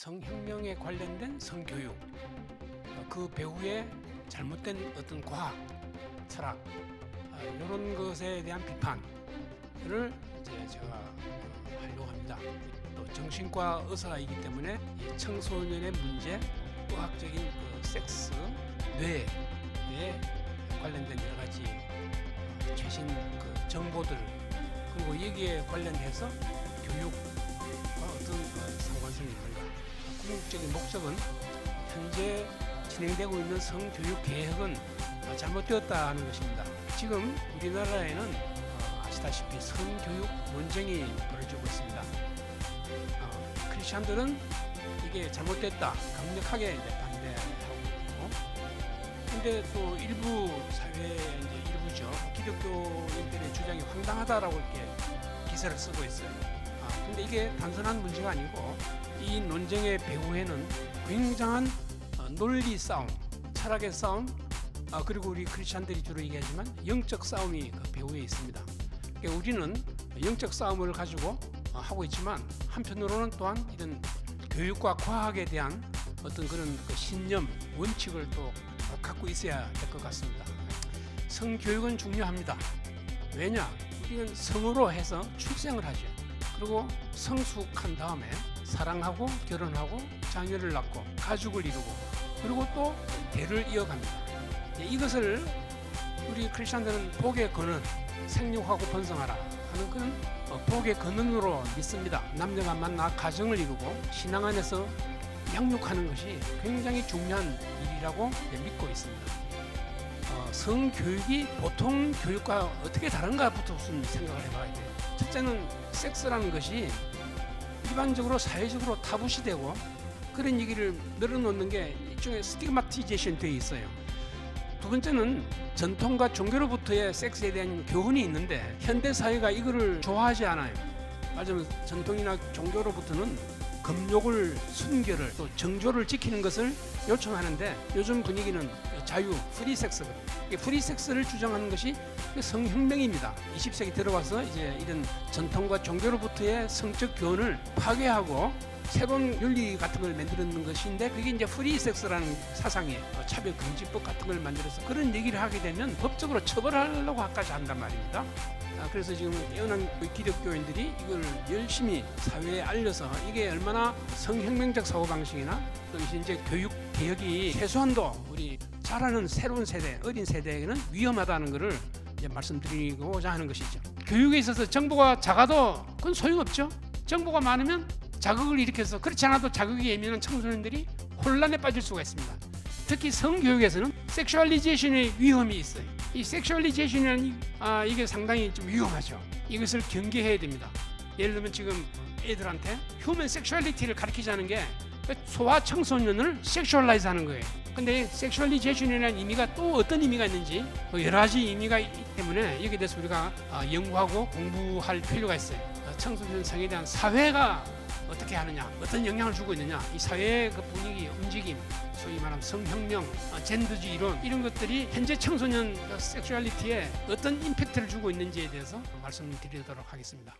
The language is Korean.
성혁명에 관련된 성교육, 어, 그 배후에 잘못된 어떤 과학, 철학 이런 것에 대한 비판을 이제 제가 어, 하려고 합니다. 또 정신과 의사이기 때문에 이 청소년의 문제, 의학적인 그 섹스, 뇌에 관련된 여러 가지 어, 최신 그 정보들 그리고 여기에 관련해서 교육과 어떤 어, 상관성이 있는가? 궁극적인 목적은 현재 진행되고 있는 성교육 계획은 어, 잘못되었다는 것입니다. 지금 우리나라에는 어, 아시다시피 성교육 논쟁이 벌어지고 있습니다. 어, 크리스천들은 이게 잘못됐다 강력하게 이제 반대하고 근데 또 일부 사회 이제 일부죠 기독교인들의 주장이 황당하다라고 이렇게 기사를 쓰고 있어요. 아, 근데 이게 단순한 문제가 아니고 이 논쟁의 배후에는 굉장한 어, 논리 싸움, 철학의 싸움, 아, 그리고 우리 크리스천들이 주로 얘기하지만 영적 싸움이 그 배후에 있습니다. 그러니까 우리는 영적 싸움을 가지고 어, 하고 있지만 한편으로는 또한 이런 교육과 과학에 대한 어떤 그런 그 신념, 원칙을 또 어, 갖고 있어야 될 것 같습니다. 성교육은 중요합니다. 왜냐? 우리는 성으로 해서 출생을 하죠. 그리고 성숙한 다음에 사랑하고 결혼하고 자녀를 낳고 가족을 이루고 그리고 또 대를 이어갑니다. 예, 이것을 우리 크리스천들은 복의 근원, 생육하고 번성하라 하는 그런 어, 복의 근원으로 믿습니다. 남녀가 만나 가정을 이루고 신앙 안에서 양육하는 것이 굉장히 중요한 일이라고 예, 믿고 있습니다. 어, 성교육이 보통 교육과 어떻게 다른가부터 생각을 해봐야 돼요. 첫째는 섹스라는 것이 일반적으로 사회적으로 타부시되고 그런 얘기를 늘어놓는 게 일종의 스티그마티제이션 되어 있어요. 두 번째는 전통과 종교로부터의 섹스에 대한 교훈이 있는데 현대 사회가 이거를 좋아하지 않아요. 말하자면 전통이나 종교로부터는 금욕을 순결을 또 정조를 지키는 것을 요청하는데 요즘 분위기는 자유 프리. 이 프리 섹스를 주장하는 것이 성혁명입니다. 20세기 들어와서 이제 이런 전통과 종교로부터의 성적 교훈을 파괴하고 새로운 윤리 같은 걸 만드는 것인데 그게 이제 프리 섹스라는 사상이에요. 어, 차별 금지법 같은 걸 만들어서 그런 얘기를 하게 되면 법적으로 처벌하려고 까지 한단 말입니다. 아, 그래서 지금 뛰어난 우리 기독교인들이 이걸 열심히 사회에 알려서 이게 얼마나 성혁명적 사고방식이나 또 이제 교육 개혁이 최소한도 우리 자라는 새로운 세대, 어린 세대에게는 위험하다는 것을 말씀드리고자 하는 것이죠. 교육에 있어서 정보가 작아도 그건 소용없죠. 정보가 많으면 자극을 일으켜서 그렇지 않아도 자극이 예민한 청소년들이 혼란에 빠질 수가 있습니다. 특히 성교육에서는 섹슈얼리제이션의 위험이 있어요. 이 섹슈얼리제이션은 아, 이게 상당히 좀 위험하죠. 이것을 경계해야 됩니다. 예를 들면 지금 애들한테 휴먼 섹슈얼리티를 가르치자는 게 소아 청소년을 섹슈얼라이즈 하는 거예요. 근데 섹슈얼리제이션이라는 의미가 또 어떤 의미가 있는지 뭐 여러 가지 의미가 있기 때문에 여기에 대해서 우리가 아, 연구하고 공부할 필요가 있어요. 아, 청소년 성에 대한 사회가 어떻게 하느냐, 어떤 영향을 주고 있느냐, 이 사회의 그 분위기, 움직임, 소위 말하는 성혁명, 어, 젠더주의 이론 이런 것들이 현재 청소년 섹슈얼리티에 어떤 임팩트를 주고 있는지에 대해서 말씀드리도록 하겠습니다.